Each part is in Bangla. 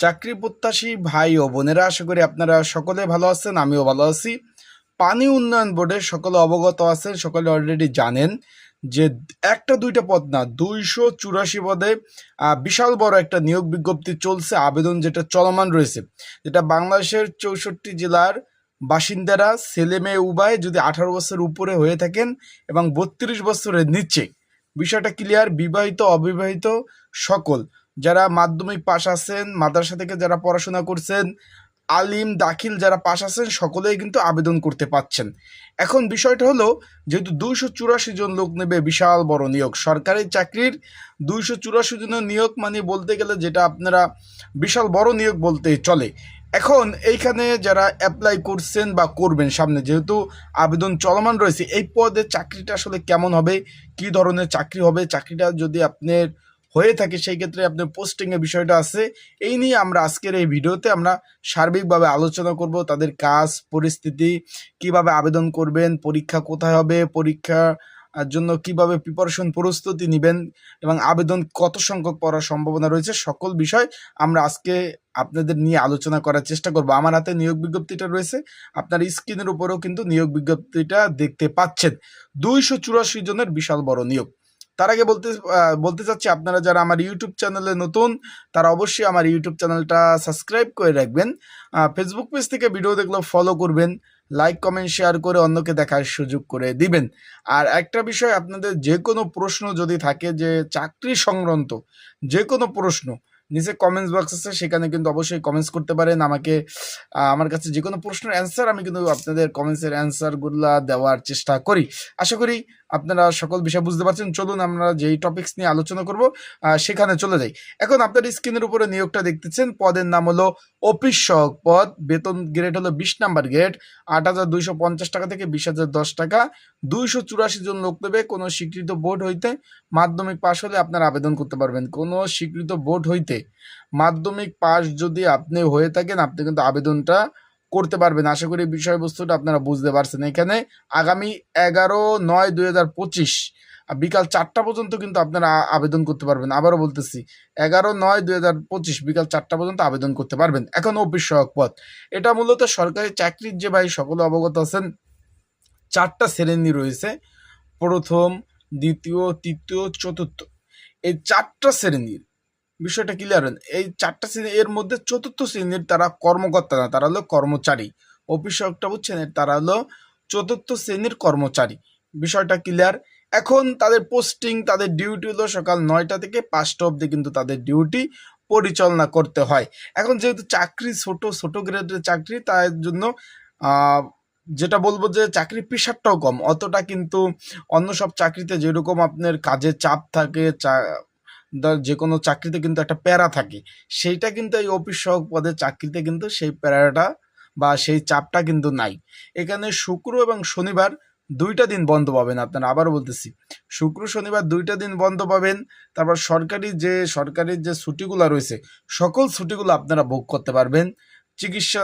চাকরি প্রত্যাশী ভাই ও বোনেরা, আশা করি আপনারা সকলে ভালো আছেন, আমিও ভালো আছি। পানি উন্নয়ন বোর্ডের সকলে অবগত আছেন, সকলে অলরেডি জানেন যে একটা দুইটা পদ না, দুইশো চুরাশি পদে বিশাল বড় একটা নিয়োগ বিজ্ঞপ্তি চলছে, আবেদন যেটা চলমান রয়েছে। যেটা বাংলাদেশের চৌষট্টি জেলার বাসিন্দারা ছেলে মেয়ে উভয় যদি আঠারো বছর উপরে হয়ে থাকেন এবং বত্রিশ বছরের নিচে, বিষয়টা ক্লিয়ার বিবাহিত, অবিবাহিত সকল। যারা মাধ্যমিক পাশ আছেন, মাদ্রাসা থেকে যারা পড়াশোনা করছেন, আলিম, দাখিল যারা পাশ আছেন, সকলেই কিন্তু আবেদন করতে পাচ্ছেন। এখন বিষয়টা হলো, যেহেতু দুইশো চুরাশি জন লোক নেবে বিশাল বড় নিয়োগ, সরকারি চাকরির দুইশো চুরাশি জনের নিয়োগ মানে বলতে গেলে যেটা আপনারা বিশাল বড় নিয়োগ বলতে চলে। এখন এইখানে যারা অ্যাপ্লাই করছেন বা করবেন সামনে, যেহেতু আবেদন চলমান রয়েছে, এই পদে চাকরিটা আসলে কেমন হবে, কি ধরনের চাকরি হবে, চাকরিটা যদি আপনার হয়ে থাকে, সেই ক্ষেত্রে আপনার পোস্টিংয়ের বিষয়টা আছে। এই নিয়ে আমরা আজকের এই ভিডিওতে আমরা সার্বিকভাবে আলোচনা করব তাদের কাজ, পরিস্থিতি, কীভাবে আবেদন করবেন, পরীক্ষা কোথায় হবে পরীক্ষা জন্য কীভাবে প্রিপারেশন প্রস্তুতি নেবেন এবং আবেদন কত সংখ্যক পড়ার সম্ভাবনা রয়েছে, সকল বিষয় আমরা আজকে আপনাদের নিয়ে আলোচনা করার চেষ্টা করব। আমার হাতে নিয়োগ বিজ্ঞপ্তিটা রয়েছে, আপনার স্ক্রিনের উপরেও কিন্তু নিয়োগ বিজ্ঞপ্তিটা দেখতে পাচ্ছেন। দুইশো চুরাশি জনের বিশাল বড় নিয়োগ। তার আগে বলতে বলতে চাচ্ছি আপনারা যারা আমার ইউটিউব চ্যানেলে নতুন, তারা অবশ্যই আমার ইউটিউব চ্যানেলটা সাবস্ক্রাইব করে রাখবেন। ফেসবুক পেজ থেকে ভিডিও দেখলেও ফলো করবেন লাইক কমেন্ট শেয়ার করে অন্যকে দেখার সুযোগ করে দিবেন। আর একটা বিষয়, আপনাদের যে কোনো প্রশ্ন যদি থাকে যে চাকরি সংক্রান্ত যে কোনো প্রশ্ন নিচে কমেন্টস বক্স আছে, সেখানে কিন্তু অবশ্যই কমেন্টস করতে পারেন। আমাকে আমার কাছে যে কোনো প্রশ্নের অ্যান্সার আমি কিন্তু আপনাদের কমেন্টসের অ্যান্সারগুলো দেওয়ার চেষ্টা করি। আশা করি আপনারা সকল বিষয় বুঝতে পারছেন। চলুন আমরা যেই টপিক্স নিয়ে আলোচনা করব সেখানে চলে যাই। এখন আপনার স্ক্রিনের উপরে নিয়োগটা দেখতেছেন। পদের নাম হলো অফিস সহক পদ, বেতন গ্রেড হলো বিশ নাম্বার গ্রেড আট হাজার দুইশো পঞ্চাশ টাকা থেকে বিশ হাজার দশ টাকা। দুইশো চুরাশি জন লোক দেবে কোনো স্বীকৃত বোর্ড হইতে মাধ্যমিক পাশ হলে আপনারা আবেদন করতে পারবেন। কোনো স্বীকৃত বোর্ড হইতে মাধ্যমিক পাস যদি আপনি হয়ে থাকেন, আপনি কিন্তু আবেদনটা করতে পারবেন। আশা করি বিষয়বস্তুটা আপনারা বুঝতে পারছেন এখানে। আগামী এগারো নয় দুই হাজার পঁচিশ বিকাল চারটা পর্যন্ত কিন্তু আপনারা আবেদন করতে পারবেন। আবারও বলতেছি, এগারো নয় দুই হাজার পঁচিশ বিকাল চারটা পর্যন্ত আবেদন করতে পারবেন। এখন অফিস সহায়ক পদ। এটা মূলত সরকারি চাকরির যে ভাই সকলে অবগত আছেন, চারটা শ্রেণি রয়েছে। প্রথম, দ্বিতীয়, তৃতীয়, চতুর্থ। এই চারটা শ্রেণির বিষয়টা ক্লিয়ার হন এই চারটা শ্রেণি, এর মধ্যে চতুর্থ শ্রেণির তারা কর্মকর্তা না, তারা হলো কর্মচারী। অফিস সহায়কটা বুঝছেন, তারা হলো চতুর্থ শ্রেণির কর্মচারী। বিষয়টা ক্লিয়ার এখন তাদের পোস্টিং তাদের ডিউটি হলো সকাল নয়টা থেকে পাঁচটা অবধি কিন্তু তাদের ডিউটি পরিচালনা করতে হয়। এখন যেহেতু চাকরি ছোট ছোট গ্রেডের চাকরি তার জন্য যেটা বলব যে চাকরির প্রেশারটাও কম। অতটা কিন্তু অন্য সব চাকরিতে যেরকম আপনার কাজের চাপ থাকে, চা- যে কোনো চাকরিতে কিন্তু একটা প্যারা থাকে, সেইটা কিন্তু এই অফিস সহক পদের চাকরিতে কিন্তু সেই প্যারাটা বা সেই চাপটা কিন্তু নাই। এখানে শুক্র এবং শনিবার দুইটা দিন বন্ধ পাবেন আপনারা, আবারও বলতেছি। শুক্র, শনিবার দুইটা দিন বন্ধ পাবেন, তারপর সরকারি যে সরকারি যে ছুটিগুলো রয়েছে, সকল ছুটিগুলো আপনারা ভোগ করতে পারবেন। চিকিৎসা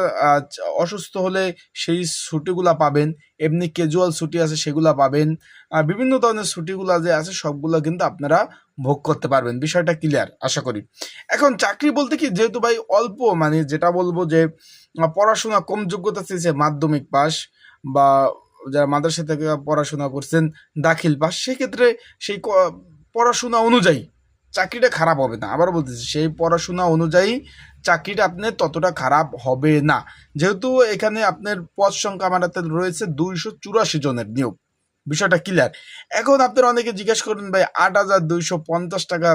অসুস্থ হলে সেই ছুটিগুলো পাবেন, এমনি ক্যাজুয়াল ছুটি আছে সেগুলো পাবেন, আর বিভিন্ন ধরনের ছুটিগুলো যে আছে সবগুলো কিন্তু আপনারা ভোগ করতে পারবেন, বিষয়টা ক্লিয়ার আশা করি। এখন চাকরি বলতে কি, যেহেতু ভাই অল্প মানে যেটা বলব যে, পড়াশোনা কম যোগ্যতা চেয়েছে মাধ্যমিক পাস বা যারা মাদ্রাসা থেকে পড়াশোনা করছেন দাখিল পাস সেক্ষেত্রে সেই পড়াশোনা অনুযায়ী চাকরিটা খারাপ হবে না। আবার বলতেছি, সেই পড়াশোনা অনুযায়ী চাকরিটা আপনার ততটা খারাপ হবে না। যেহেতু এখানে আপনার পদ সংখ্যা আমার রয়েছে দুইশো চুরাশি জনের নিয়োগ। বিষয়টা ক্লিয়ার এখন আপনারা অনেকে জিজ্ঞেস করেন, ভাই, আট হাজার দুইশো পঞ্চাশ টাকা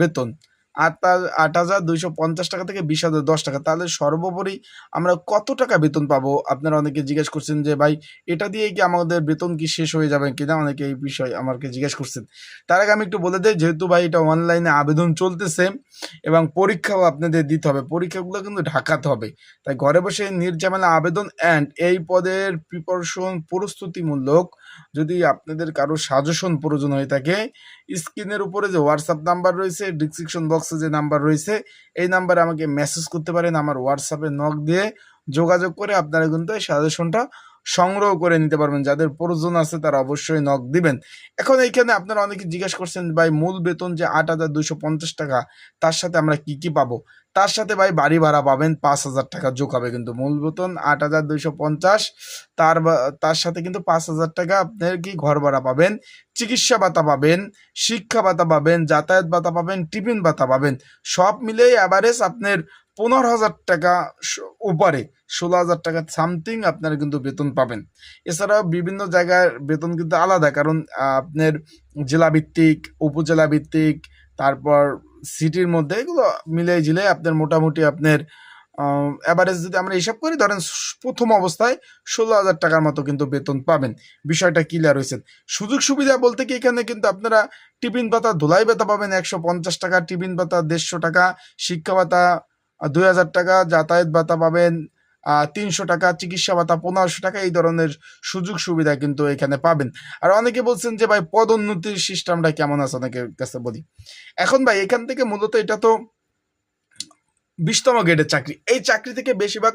বেতন। আট আট হাজার দুইশো পঞ্চাশ টাকা থেকে বিশ হাজার দশ টাকা। তাহলে সর্বোপরি আমরা কত টাকা বেতন পাবো? আপনারা অনেকে জিজ্ঞেস করছেন যে, ভাই, এটা দিয়ে কি আমাদের বেতন কি শেষ হয়ে যাবে? কিনা অনেকে এই বিষয় আমাকে জিজ্ঞেস করছেন। তার আগে আমি একটু বলে দিই, যেহেতু ভাই এটা অনলাইনে আবেদন চলতেছে এবং পরীক্ষাও আপনাদের দিতে হবে। পরীক্ষাগুলো কিন্তু ঢাকাতে হবে। তাই ঘরে বসে নির্ঝামেলা আবেদন অ্যান্ড এই পদের প্রিপারেশন প্রস্তুতিমূলক যদি আপনাদের কারও সাজেশন প্রয়োজন হয়ে থাকে স্ক্রিনের উপরে যে হোয়াটসঅ্যাপ নাম্বার রয়েছে ডিসক্রিপশন বক্সে যে নাম্বার রয়েছে, এই নাম্বারে আমাকে মেসেজ করতে পারেন, আমার হোয়াটসঅ্যাপে নক দিয়ে যোগাযোগ করে আপনারা কিন্তু এই সাজেশনটা সংগ্রহ করে নিতে পারবেন। যাদের প্রয়োজন আছে তারা অবশ্যই নক দিবেন। এখন এইখানে আপনারা অনেকে জিজ্ঞেস করছেন, ভাই, মূল বেতন যে আট হাজার দুশো পঞ্চাশ টাকা, তার সাথে আমরা কি কি পাবো? তার সাথে ভাই বাড়ি ভাড়া পাবেন পাঁচ হাজার টাকা যোগ হবে কিন্তু মূল বেতন আট হাজার দুইশো পঞ্চাশ। তার তার সাথে কিন্তু পাঁচ হাজার টাকা আপনার কি ঘর ভাড়া পাবেন, চিকিৎসা ভাতা পাবেন, শিক্ষা ভাতা পাবেন, যাতায়াত ভাতা পাবেন, টিফিন ভাতা পাবেন। সব মিলেই অ্যাভারেজ আপনার পনেরো হাজার টাকা উপরে, ষোলো হাজার টাকা সামথিং আপনারা কিন্তু বেতন পাবেন। এছাড়াও বিভিন্ন জায়গার বেতন কিন্তু আলাদা, কারণ আপনার জেলা ভিত্তিক উপজেলা ভিত্তিক তারপর সিটির মধ্যে এগুলো মিলে ঝিলে আপনার মোটামুটি আপনার অ্যাভারেজ যদি আমরা হিসাব করি, ধরেন প্রথম অবস্থায় ষোলো হাজার টাকার মতো কিন্তু বেতন পাবেন। বিষয়টা ক্লিয়ার হয়েছে। সুযোগ সুবিধা বলতে কি এখানে কিন্তু আপনারা টিফিন ভাতা ধুলাই ভাতা পাবেন একশো পঞ্চাশ টাকা, টিফিন ভাতা দেড়শো টাকা, শিক্ষা ভাতা দুই হাজার টাকা, যাতায়াত ভাতা পাবেন তিনশো টাকা, চিকিৎসা ভাতা পনেরোশো টাকা, এই ধরনের সুযোগ সুবিধা কিন্তু এখানে পাবেন। আর অনেকে বলছেন যে, ভাই, পদোন্নতির সিস্টেমটা কেমন আছে অনেকের কাছে বলি। এখন ভাই, এখান থেকে মূলত এটা তো বিশতম গ্রেডের চাকরি। এই চাকরি থেকে বেশিরভাগ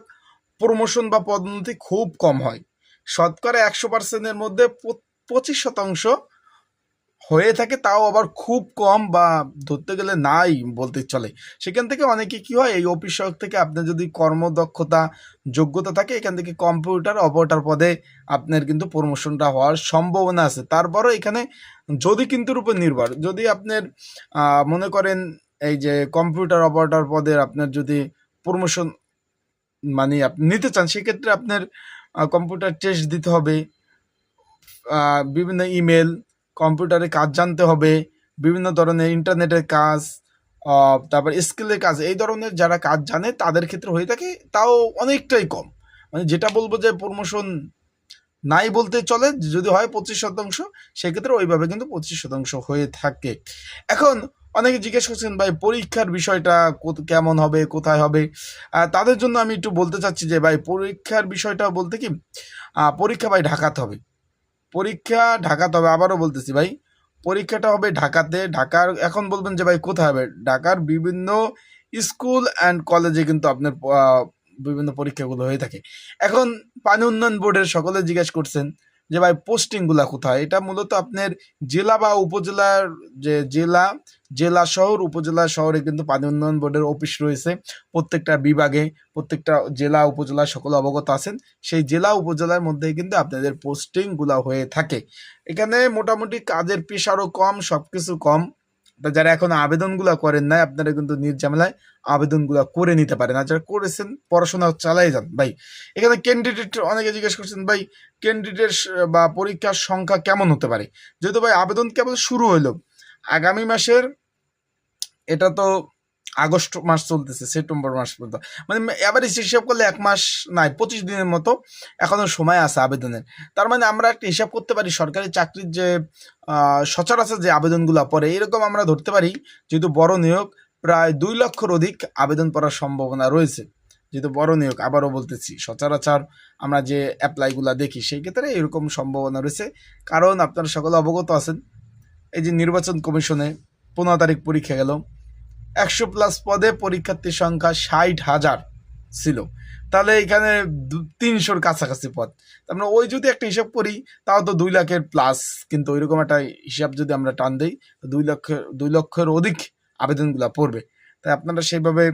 প্রমোশন বা পদোন্নতি খুব কম হয়। শতকরা একশো পার্সেন্টের মধ্যে পঁচিশ শতাংশ হয়ে থাকে, তাও আবার খুব কম বা ধরতে গেলে নাই বলতে চলে। সেখান থেকে অনেকে কি হয়, এই অফিস থেকে আপনার যদি কর্মদক্ষতা, যোগ্যতা থাকে, এখান থেকে কম্পিউটার অপারেটর পদে আপনার কিন্তু প্রমোশনটা হওয়ার সম্ভাবনা আছে। তারপরও এখানে যদি কিন্তুর উপর নির্ভর, যদি আপনার মনে করেন এই যে কম্পিউটার অপারেটর পদের আপনার যদি প্রমোশন মানে আপনি নিতে চান, সেক্ষেত্রে আপনার কম্পিউটার টেস্ট দিতে হবে বিভিন্ন ইমেল কম্পিউটারে কাজ জানতে হবে, বিভিন্ন ধরনের ইন্টারনেটের কাজ তারপর স্কিলের কাজ, এই ধরনের যারা কাজ জানে তাদের ক্ষেত্রে হয়ে থাকে, তাও অনেকটাই কম। মানে যেটা বলব যে প্রমোশন নাই বলতে চলে, যদি হয় পঁচিশ শতাংশ, সেক্ষেত্রে ওইভাবে কিন্তু পঁচিশ শতাংশ হয়ে থাকে। এখন অনেকে জিজ্ঞেস করছেন, ভাই, পরীক্ষার বিষয়টা কেমন হবে, কোথায় হবে? তাদের জন্য আমি একটু বলতে চাচ্ছি যে, ভাই, পরীক্ষার বিষয়টা বলতে কি পরীক্ষা ভাই ঢাকাতে হবে। পরীক্ষা ঢাকাতে হবে, আবারও বলতেছি ভাই। পরীক্ষাটা হবে ঢাকাতে। ঢাকার, এখন বলবেন যে ভাই কোথায় হবে? ঢাকার বিভিন্ন স্কুল অ্যান্ড কলেজে কিন্তু আপনার বিভিন্ন পরীক্ষাগুলো হয়ে থাকে। এখন পানি উন্নয়ন বোর্ডের সকলে জিজ্ঞেস করছেন যে ভাই পোস্টিংগুলা কোথায়? এটা মূলত আপনার জেলা বা উপজেলার যে জেলা জেলা শহর, উপজেলা শহরে কিন্তু পানি উন্নয়ন বোর্ডের অফিস রয়েছে। প্রত্যেকটা বিভাগে, প্রত্যেকটা জেলা, উপজেলা সকল অবগত আছেন। সেই জেলা, উপজেলার মধ্যে কিন্তু আপনাদের পোস্টিংগুলা হয়ে থাকে। এখানে মোটামুটি কাজের পেশারও কম সব কিছু কম। তা যারা এখন আবেদনগুলো করেন নাই, আপনারা কিন্তু নির্ঝামেলায় আবেদনগুলো করে নিতে পারেন। আর যারা করেছেন পড়াশোনা চালাই যান। ভাই, এখানে ক্যান্ডিডেট অনেকে জিজ্ঞেস করছেন, ভাই ক্যান্ডিডেট বা পরীক্ষার সংখ্যা কেমন হতে পারে? যেহেতু ভাই, আবেদন কেবল শুরু হইল। আগামী মাসের, এটা তো আগস্ট মাস চলতেছে, সেপ্টেম্বর মাস পর্যন্ত। মানে এবারে হিসাব করলে এক মাস নাই, পঁচিশ দিনের মতো এখনও সময় আছে আবেদনের। তার মানে আমরা একটা হিসাব করতে পারি, সরকারি চাকরির যে সচরাচর যে আবেদনগুলো পড়ে, এরকম আমরা ধরতে পারি, যেহেতু বড় নিয়োগ, প্রায় দুই লক্ষর অধিক আবেদন পড়ার সম্ভাবনা রয়েছে। যেহেতু বড় নিয়োগ, আবারও বলতেছি, সচরাচর আমরা যে অ্যাপ্লাইগুলো দেখি, সেই ক্ষেত্রে এরকম সম্ভাবনা রয়েছে। কারণ আপনারা সকলে অবগত আছেন, এই যে নির্বাচন কমিশনে পনেরো তারিখ পরীক্ষা গেল একশো প্লাস পদে পরীক্ষার্থীর সংখ্যা ষাট হাজার ছিল। তাহলে এখানে তিনশোর কাছাকাছি পদ। তার মানে ওই যদি একটা হিসাব করি, তাও তো দুই লাখের প্লাস কিন্তু ওইরকম একটা হিসাব যদি আমরা টান দিই দুই লক্ষের দুই লক্ষের অধিক আবেদনগুলো পড়বে। তাই আপনারা সেইভাবে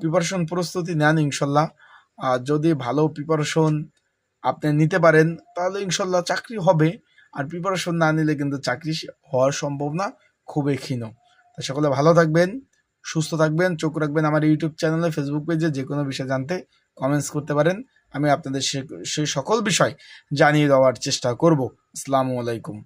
প্রিপারেশন প্রস্তুতি নেন ইনশাল্লাহ। আর যদি ভালো প্রিপারেশন আপনি নিতে পারেন, তাহলে ইনশাল্লাহ চাকরি হবে। আর প্রিপারেশন না নিলে কিন্তু চাকরি হওয়ার সম্ভাবনা খুবই ক্ষীণ। তা সকলে ভালো থাকবেন। সুস্থ থাকবেন, চোখ রাখবেন আমার ইউটিউব চ্যানেলে ফেসবুক পেজে যে কোনো বিষয় জানতে কমেন্টস করতে পারেন। আমি আপনাদের সে সকল বিষয় জানিয়ে দেওয়ার চেষ্টা করব। আসসালামু আলাইকুম।